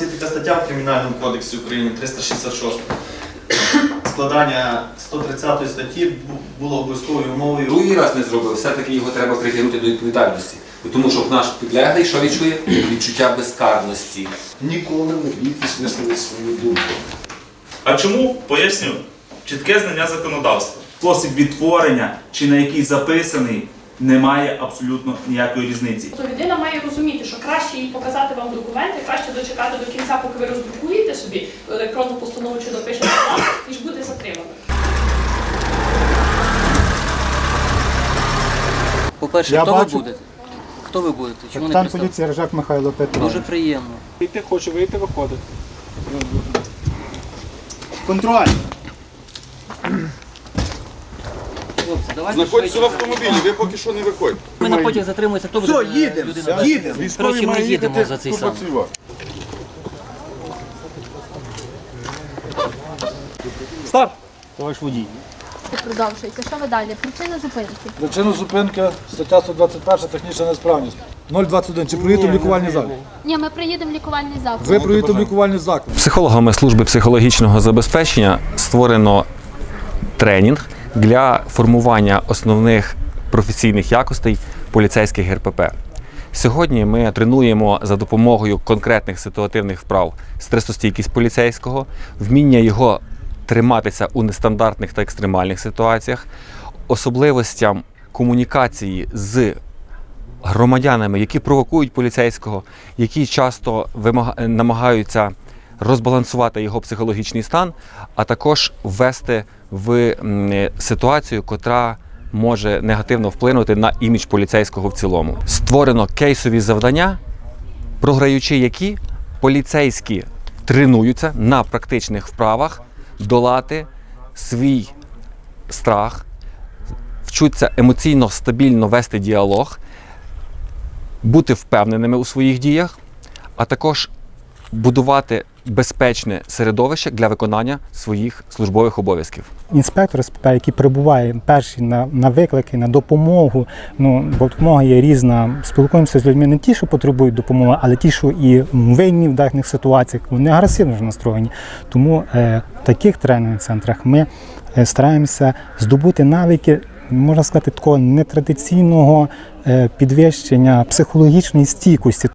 Є така стаття в Кримінальному кодексі України 366. Складання 130 статті було обов'язковою умовою. Другий раз не зробив, все-таки його треба притягнути до відповідальності. Тому що наш підлеглий, що відчує? Відчуття безкарності. Ніколи не бійтесь висловити свою думку. А чому? Поясню. Чітке знання законодавства. Спосіб відтворення чи на який записаний не має абсолютно ніякої різниці. То людина має розуміти, що краще їй показати вам документи, краще дочекати до кінця, поки ви роздрукуєте собі електронну постанову чи допишете план, ніж бути затриманим. По-перше, Я хто бачу- ви будете? Хто ви будете? Чому не Капітан представ... поліції Ржак Михайло Петрович. Дуже приємно. Вийти, хоче вийти, виходить. Контроль. Знаходьтеся в автомобілі, ви поки що не виходьте. Ми на потяг затримуємося, хто буде? Все, їдемо, їдемо. Коротше, ми їдемо за цей сам. Товариш водій. Продовжуйте. Що ви далі? Причина зупинки. Причина зупинки стаття 121 технічна несправність. 021. Чи проїдете в лікувальний заклад? Ні, ми приїдемо в лікувальний заклад. Ви проїдете в лікувальний заклад. Психологами служби психологічного забезпечення створено тренінг для формування основних професійних якостей поліцейських ГРПП. Сьогодні ми тренуємо за допомогою конкретних ситуативних вправ стресостійкість поліцейського, вміння його триматися у нестандартних та екстремальних ситуаціях, особливостям комунікації з громадянами, які провокують поліцейського, які часто намагаються розбалансувати його психологічний стан, а також ввести в ситуацію, котра може негативно вплинути на імідж поліцейського в цілому. Створено кейсові завдання, програючи які поліцейські тренуються на практичних вправах долати свій страх, вчуться емоційно стабільно вести діалог, бути впевненими у своїх діях, а також будувати безпечне середовище для виконання своїх службових обов'язків. Інспектор СПП, який прибуває перший на, на виклики, на допомогу. Ну, бо допомога є різна. Спілкуємося з людьми не ті, що потребують допомоги, але ті, що і винні в даних ситуаціях, вони агресивно ж настроєні. Тому е, в таких тренінгових центрах ми е, стараємося здобути навики, можна сказати, такого нетрадиційного е, підвищення психологічної стійкості.